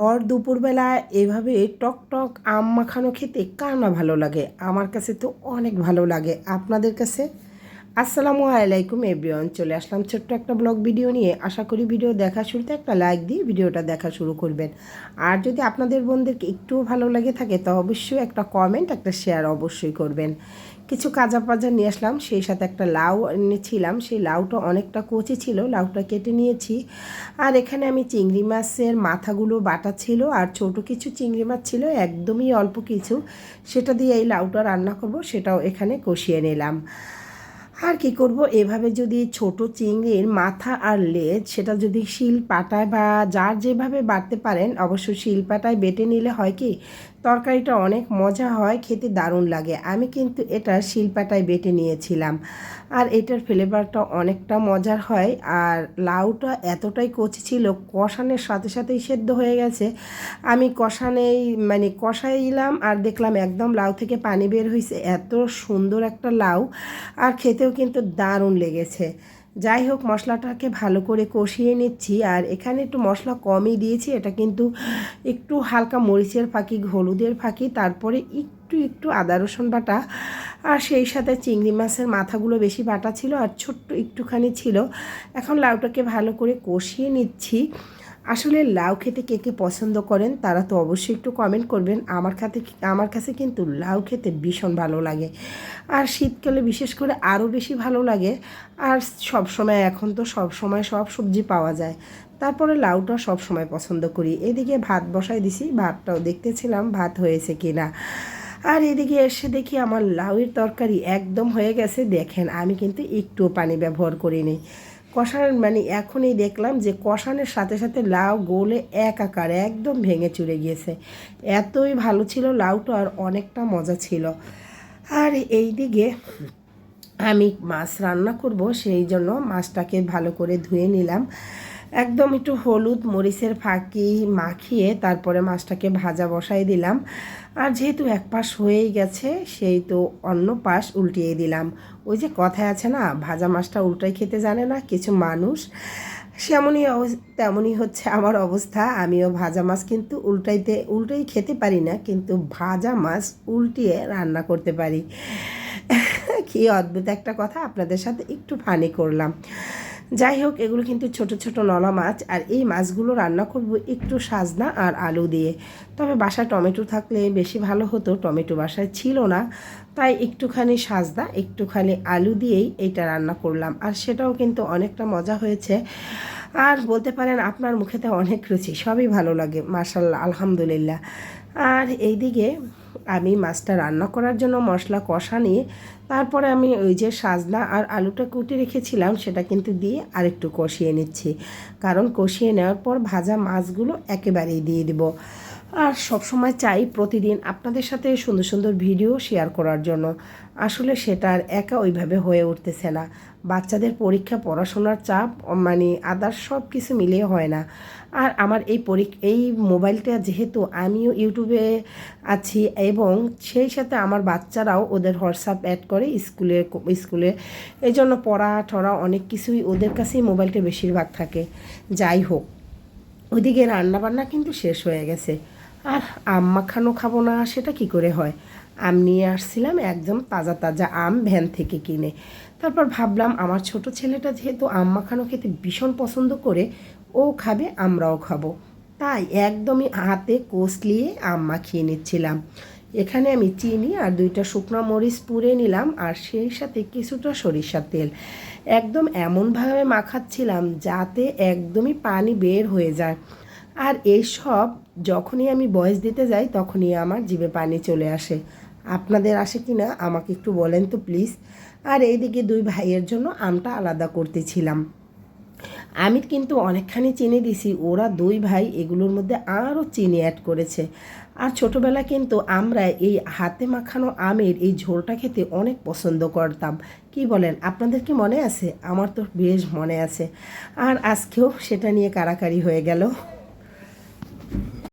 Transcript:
আর দুপুরবেলা এভাবে টক টক আম মাখানো খেতে কার না ভালো লাগে? আমার কাছে তো অনেক ভালো লাগে। আপনাদের কাছে? আসসালামু আলাইকুম, এভরিওয়ান। চলে আসলাম ছোট্ট একটা ব্লগ ভিডিও নিয়ে। আশা করি ভিডিও দেখা শুরুতে একটা লাইক দিয়ে ভিডিওটা দেখা শুরু করবেন। আর যদি আপনাদের বোনদেরকে একটুও ভালো লাগে থাকে, তো অবশ্যই একটা কমেন্ট একটা শেয়ার অবশ্যই করবেন। কিছু কাজা পাজা নিয়ে আসলাম, সেই সাথে একটা লাউ এনেছিলাম। সেই লাউটা অনেকটা কচি ছিল, লাউটা কেটে নিয়েছি। আর এখানে আমি চিংড়ি মাছের মাথাগুলো বাটা ছিল, আর ছোট কিছু চিংড়ি মাছ ছিল, একদমই অল্প কিছু। সেটা দিয়ে এই লাউটা রান্না করব, সেটাও এখানে কষিয়ে নিলাম। আর কি করব? এভাবে যদি ছোট চিংড়ির মাথা আর লেজ সেটা যদি শিল পাটায় বা যার যেভাবে বাটতে পারেন অবশ্য শিল পাটায় বেটে নিলে হয় কি, তরকারিটা অনেক মজা হয়, খেতে দারুণ লাগে। আমি কিন্তু এটা শিলপাটায় বেটে নিয়েছিলাম। আর এটার ফ্লেভারটা অনেকটা মজার হয়। আর লাউটা এতটাই কচি ছিল, কষানের সাথে সাথেই সেদ্ধ হয়ে গেছে। আমি কষানেই মানে কষাইলাম আর দেখলাম একদম লাউ থেকে পানি বের হয়েছে এত সুন্দর একটা লাউ। আর খেতেও কিন্তু দারুণ লেগেছে। যাই হোক, মশলাটাকে ভালো করে কষিয়ে নিচ্ছি আর এখানে একটু মশলা কমই দিয়েছি। এটা কিন্তু একটু হালকা মরিচের ফাঁকি, হলুদের ফাঁকি, তারপরে একটু একটু আদা, রসুন বাটা আর সেই সাথে চিংড়ি মাছের মাথাগুলো বেশি বাটা ছিল আর ছোট্ট একটুখানি ছিল। এখন লাউটাকে ভালো করে কষিয়ে নিচ্ছি। আসলে লাউ খেতে কে কে পছন্দ করেন, তারা তো অবশ্যই একটু কমেন্ট করবেন। আমার কাছে আমার কাছে কিন্তু লাউ খেতে ভীষণ ভালো লাগে। আর শীতকালে বিশেষ করে আরও বেশি ভালো লাগে। আর সব সময়, এখন তো সব সময় সব সবজি পাওয়া যায়। তারপরে লাউটা সব সময় পছন্দ করি। এদিকে ভাত বসাই দিছি, ভাতটাও দেখতেছিলাম ভাত হয়েছে কি না আর এদিকে এসে দেখি আমার লাউয়ের তরকারি একদম হয়ে গেছে। দেখেন, আমি কিন্তু একটুও পানি ব্যবহার করিনি। কষান মানে এখনই দেখলাম যে কষানের সাথে সাথে লাউ গোলে এক আকার একদম ভেঙে চুরে গিয়েছে। এতই ভালো ছিল লাউটা আর অনেকটা মজা ছিল। আর এই দিকে আমি মাছ রান্না করব, সেই জন্য মাছটাকে ভালো করে ধুয়ে নিলাম। একদম একটু হলুদ মরিচের ফাঁকি মাখিয়ে তারপরে মাছটাকে ভাজা বসাই দিলাম। আর যেহেতু এক পাশ হয়েই গেছে, সেই তো অন্য পাশ উল্টিয়ে দিলাম। ওই যে কথায় আছে না, ভাজা মাছটা উল্টাই খেতে জানে না, কিছু মানুষ। সেমনই তেমনই হচ্ছে আমার অবস্থা। আমিও ভাজা মাছ কিন্তু উল্টাইতে, উল্টাই খেতে পারি না, কিন্তু ভাজা মাছ উল্টিয়ে রান্না করতে পারি। কি অদ্ভুত একটা কথা, আপনাদের সাথে একটু ফানি করলাম। যাই হোক, এগুলো কিন্তু ছোট ছোট নলা মাছ, আর এই মাছগুলো রান্না করব একটু সাজনা আর আলু দিয়ে। তবে বাসায় টমেটো থাকলে বেশি ভালো হতো, টমেটো বাসায় ছিল না। তাই একটুখানি সাজদা একটুখানি আলু দিয়েই এটা রান্না করলাম। আর সেটাও কিন্তু অনেকটা মজা হয়েছে। আর বলতে পারেন আপনার মুখেতে অনেক রুচি, সবই ভালো লাগে মার্শাল্লাহ আলহামদুলিল্লাহ। আর এইদিকে আমি মাছটা রান্না করার জন্য মশলা কষা নিয়ে তারপরে আমি ওই যে সাজনা আর আলুটা কুটে রেখেছিলাম, সেটা কিন্তু দিয়ে আরেকটু কষিয়ে নিচ্ছি। কারণ কষিয়ে নেওয়ার পর ভাজা মাছগুলো একেবারেই দিয়ে দেব। আর সবসময় চাই প্রতিদিন আপনাদের সাথে সুন্দর সুন্দর ভিডিও শেয়ার করার জন্য। আসলে সেটা আর একা ওইভাবে হয়ে উঠতেছে না। বাচ্চাদের পরীক্ষা, পড়াশোনার চাপ মানে আদার সব কিছু মিলিয়ে হয় না। আর আমার এই পরীক্ষা এই মোবাইলটা যেহেতু আমিও ইউটিউবে আছি এবং সেই সাথে আমার বাচ্চারাও ওদের হোয়াটসঅ্যাপ অ্যাড করে স্কুলে স্কুলে। এই জন্য পড়া, টড়া অনেক কিছুই ওদের কাছেই মোবাইলটা বেশিরভাগ থাকে। যাই হোক, ওইদিকে রান্নাবান্না কিন্তু শেষ হয়ে গেছে। আর আম মাখানো খাব না, সেটা কি করে হয়? আম নিয়ে আসছিলাম একদম তাজা তাজা আম ভ্যান থেকে কিনে। তারপর ভাবলাম আমার ছোট ছেলেটা যেহেতু আম মাখানো খেতে ভীষণ পছন্দ করে, ও খাবে, আমরাও খাব। তাই একদমই হাতে কষলিয়ে আম মাখিয়ে নিচ্ছিলাম। এখানে আমি চিনি আর দুইটা শুকনো মরিচ পুড়ে নিলাম আর সেই সাথে কিছুটা সরিষার তেল। একদম এমনভাবে মাখাচ্ছিলাম যাতে একদমই পানি বের হয়ে যায়। আর এইসব যখনই আমি বয়স দিতে যাই, তখনই আমার জিভে পানি চলে আসে। আপনাদের আসে কি না আমাকে একটু বলেন তো প্লিজ। আর এইদিকে দুই ভাইয়ের জন্য আমটা আলাদা করতেছিলাম। আমি কিন্তু অনেকখানি চিনি দিছি, ওরা দুই ভাই এগুলোর মধ্যে আরও চিনি অ্যাড করেছে। আর ছোটোবেলা কিন্তু আমরা এই হাতে মাখানো আমের এই ঝোলটা খেতে অনেক পছন্দ করতাম। কি বলেন, আপনাদের কি মনে আছে? আমার তো বেশ মনে আছে। আর আজকেও সেটা নিয়ে কারাকারি হয়ে গেল।